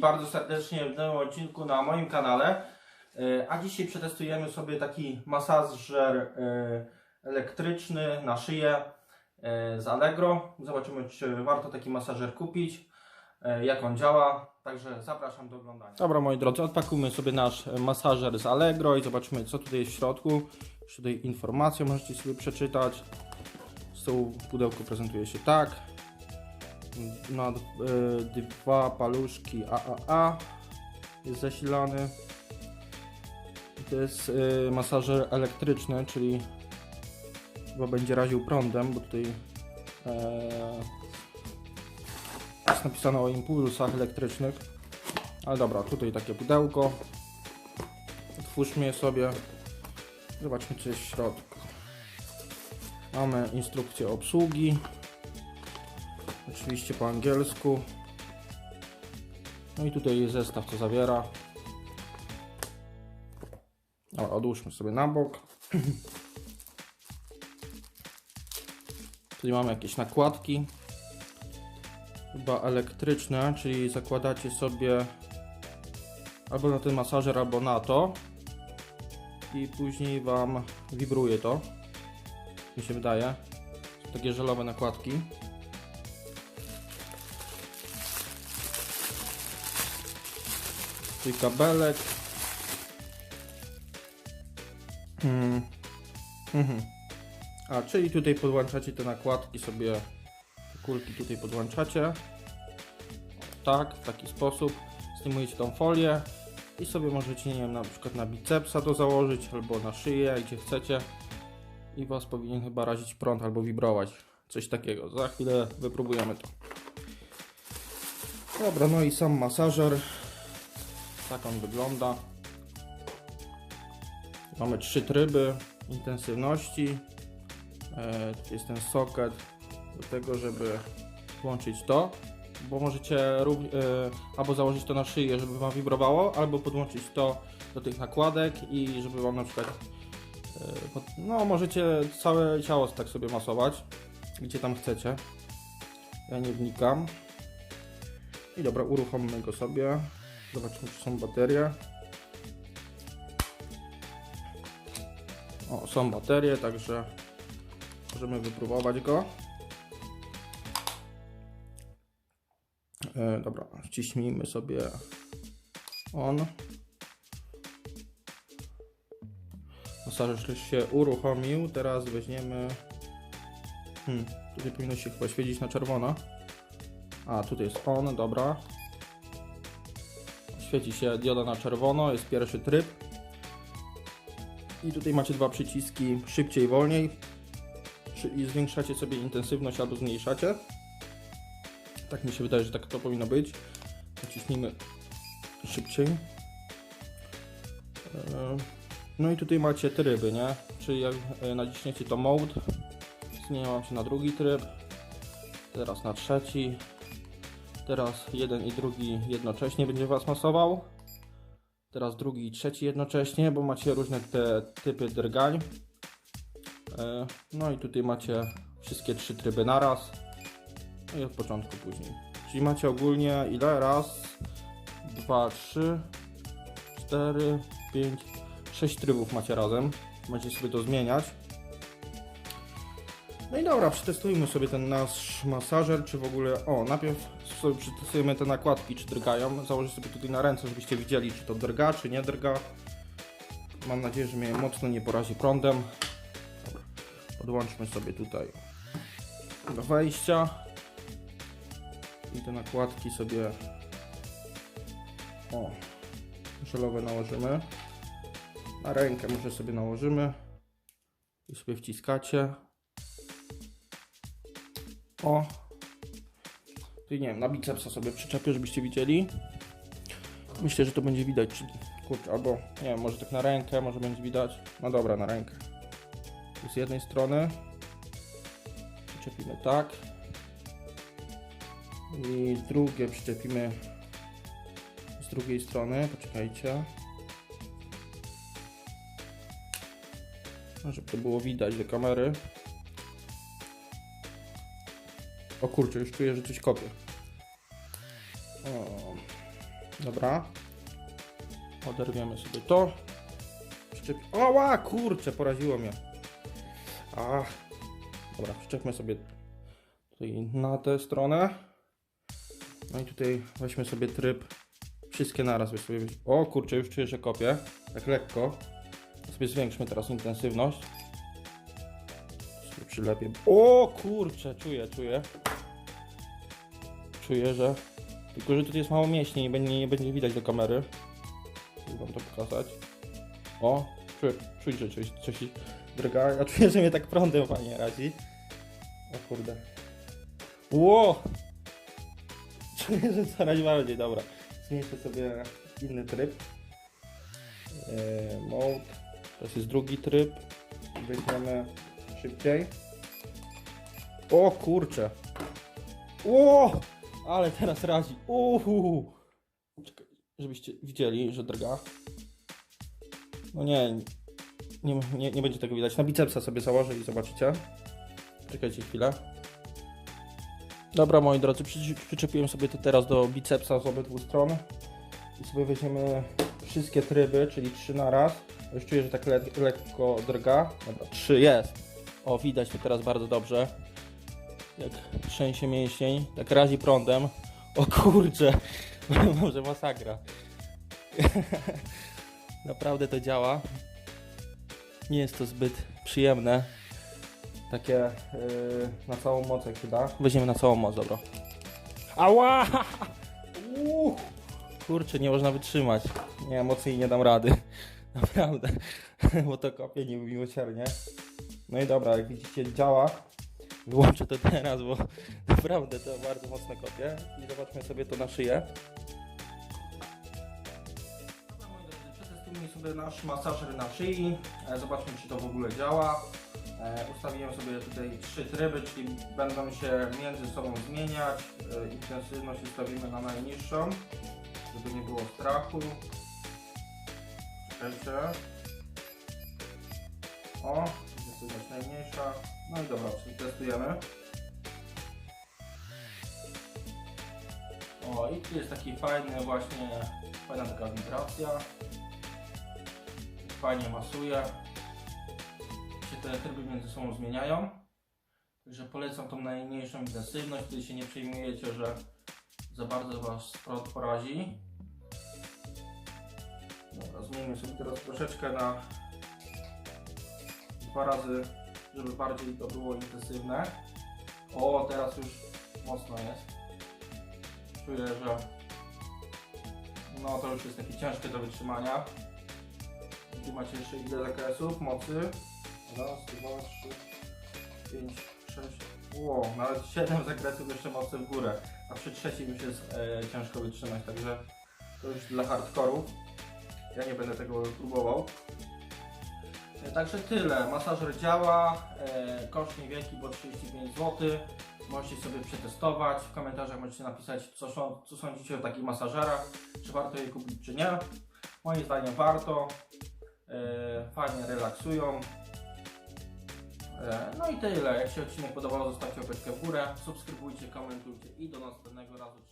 bardzo serdecznie w nowym odcinku na moim kanale. E, A dzisiaj przetestujemy sobie taki masażer e, elektryczny na szyję e, z Allegro. Zobaczymy, czy warto taki masażer kupić, jak on działa. Także zapraszam do oglądania. Dobra, moi drodzy, odpakujmy sobie nasz masażer z Allegro i zobaczymy, co tutaj jest w środku. Tutaj informacje możecie sobie przeczytać. Z tyłu pudełko prezentuje się tak na y, dwa paluszki AAA jest zasilany. To jest y, masażer elektryczny, czyli chyba będzie raził prądem, bo tutaj e, jest napisane o impulsach elektrycznych. Ale dobra, tutaj takie pudełko. Otwórzmy je sobie. Zobaczmy co jest w środku. Mamy instrukcję obsługi. Oczywiście po angielsku. No i tutaj jest zestaw, co zawiera. Dobra, odłóżmy sobie na bok. Tutaj mamy jakieś nakładki. Chyba elektryczne, czyli zakładacie sobie albo na ten masażer, albo na to. I później Wam wibruje to. Mi się wydaje. Są takie żelowe nakładki. Czyli kabelek. Hmm. Mhm. A, czyli tutaj podłączacie te nakładki sobie, te kulki tutaj podłączacie. Tak, w taki sposób. Zdejmujecie tą folię i sobie możecie, nie wiem, na przykład na bicepsa to założyć, albo na szyję, gdzie chcecie. I Was powinien chyba razić prąd albo wibrować. Coś takiego. Za chwilę wypróbujemy to. Dobra, no i sam masażer. Tak on wygląda. Mamy trzy tryby intensywności. E, tu jest ten socket do tego, żeby włączyć to, bo możecie e, albo założyć to na szyję, żeby Wam wibrowało, albo podłączyć to do tych nakładek i żeby Wam na przykład e, no możecie całe ciało tak sobie masować, gdzie tam chcecie. Ja nie wnikam. I dobra, uruchommy go sobie. Zobaczmy, czy są baterie. O, są baterie, także możemy wypróbować go. E, dobra, wciśnijmy sobie on. Masaż się uruchomił. Teraz weźmiemy. Hmm, tutaj powinno się chyba świecić na czerwono. A, tutaj jest on, dobra. Świeci się dioda na czerwono, jest pierwszy tryb. I tutaj macie dwa przyciski szybciej, wolniej. I zwiększacie sobie intensywność albo zmniejszacie. Tak mi się wydaje, że tak to powinno być. Naciśnijmy szybciej. E, No i tutaj macie tryby, nie? Czyli jak e, naciśniecie to mode, zmienia wam się na drugi tryb. Teraz na trzeci. Teraz jeden i drugi jednocześnie będzie Was masował. Teraz drugi i trzeci jednocześnie, bo macie różne te typy drgań. E, No i tutaj macie wszystkie trzy tryby naraz. No i od początku później. Czyli macie ogólnie ile? Raz, dwa, trzy, cztery, pięć, sześć trybów macie razem. Macie sobie to zmieniać. No i dobra, przetestujmy sobie ten nasz masażer, czy w ogóle... O, najpierw sobie przetestujemy te nakładki, czy drgają. Założę sobie tutaj na ręce, żebyście widzieli, czy to drga, czy nie drga. Mam nadzieję, że mnie mocno nie porazi prądem. Dobra, podłączmy sobie tutaj do wejścia. I te nakładki sobie... O, żelowe nałożymy. Na rękę może sobie nałożymy. I sobie wciskacie. O. Nie wiem, na bicepsa sobie przyczepię, żebyście widzieli. Myślę, że to będzie widać. Kurczę, albo nie wiem, może tak na rękę, może będzie widać. No dobra, na rękę. Z jednej strony przyczepimy tak. I drugie przyczepimy z drugiej strony. Poczekajcie. No, Żeby to było widać do kamery. O kurczę, już czuję, że coś kopię. O. Dobra. Oderwiemy sobie to. Przyczepi... Oła, kurczę, poraziło mnie. A. Dobra, przyczepmy sobie tutaj na tę stronę. No i tutaj weźmy sobie tryb wszystkie naraz. Sobie... O kurczę, już czuję, że kopię. Tak lekko. Sobie zwiększmy teraz intensywność. Przylepię. O kurczę, czuję, czuję. Czuję, że... Tylko, że tutaj jest mało mięśni, nie będzie, nie będzie widać do kamery. Chcę wam to pokazać. O, czuję, czuję, że coś, coś drga. Ja czuję, że mnie tak prądem fajnie razi. O kurde. Ło! Czuję, że coraz bardziej, dobra. Zmniejszę sobie inny tryb. Eee, mode. To jest drugi tryb. Weźmiemy szybciej. O kurczę. O! Ale teraz razi. Uhu. Czekaj, żebyście widzieli, że drga. No nie, nie, nie, nie będzie tego widać. Na bicepsa sobie założę i zobaczycie. Czekajcie chwilę. Dobra, moi drodzy, przy, przyczepiłem sobie to teraz do bicepsa z obydwu stron. I sobie weźmiemy wszystkie tryby, czyli trzy na raz. Już czuję, że tak le lekko drga. Dobra, trzy jest. O, widać to teraz bardzo dobrze. Jak trzęsie mięsień, tak razi prądem. O kurczę, może masakra. Naprawdę to działa. Nie jest to zbyt przyjemne. Takie yy, na całą moc jak się da. Weźmiemy na całą moc, dobra. Ała! Kurczę, nie można wytrzymać. Nie, mocniej nie dam rady. Naprawdę. Bo to kopie niemiłosiernie. No i dobra, jak widzicie działa. Wyłączę to teraz, bo naprawdę to bardzo mocno kopie. I zobaczmy sobie to na szyję. Przetestujmy sobie nasz masażer na szyi. E, Zobaczmy, czy to w ogóle działa. E, Ustawiłem sobie tutaj trzy tryby, czyli będą się między sobą zmieniać. E, Intensywność ustawimy na najniższą, żeby nie było strachu. Czekajcie. O, intensywność najmniejsza. No i dobra, testujemy. O, i tu jest taki fajny właśnie, fajna taka wibracja. Fajnie masuje. Się te tryby między sobą zmieniają. Także polecam tą najmniejszą intensywność, wtedy się nie przejmujecie, że za bardzo Was prąd porazi. Dobra, zmienimy sobie teraz troszeczkę na dwa razy, żeby bardziej to było intensywne. O, teraz już mocno jest. Czuję, że no to już jest takie ciężkie do wytrzymania. Tu macie jeszcze ile zakresów mocy? Raz, dwa, trzy, pięć, sześć. Ło, nawet siedem zakresów jeszcze mocy w górę. A przy trzecim już jest e, ciężko wytrzymać, także to już dla hardkorów. Ja nie będę tego próbował. E, Także tyle. Masażer działa. E, koszt niewielki, bo 35 zł. Możecie sobie przetestować. W komentarzach możecie napisać, co, są- co sądzicie o takich masażerach. Czy warto je kupić, czy nie. Moim zdaniem warto. E, fajnie relaksują. No i tyle. Jak się odcinek podobał, zostawcie łapeczkę w górę. Subskrybujcie, komentujcie i do następnego razu.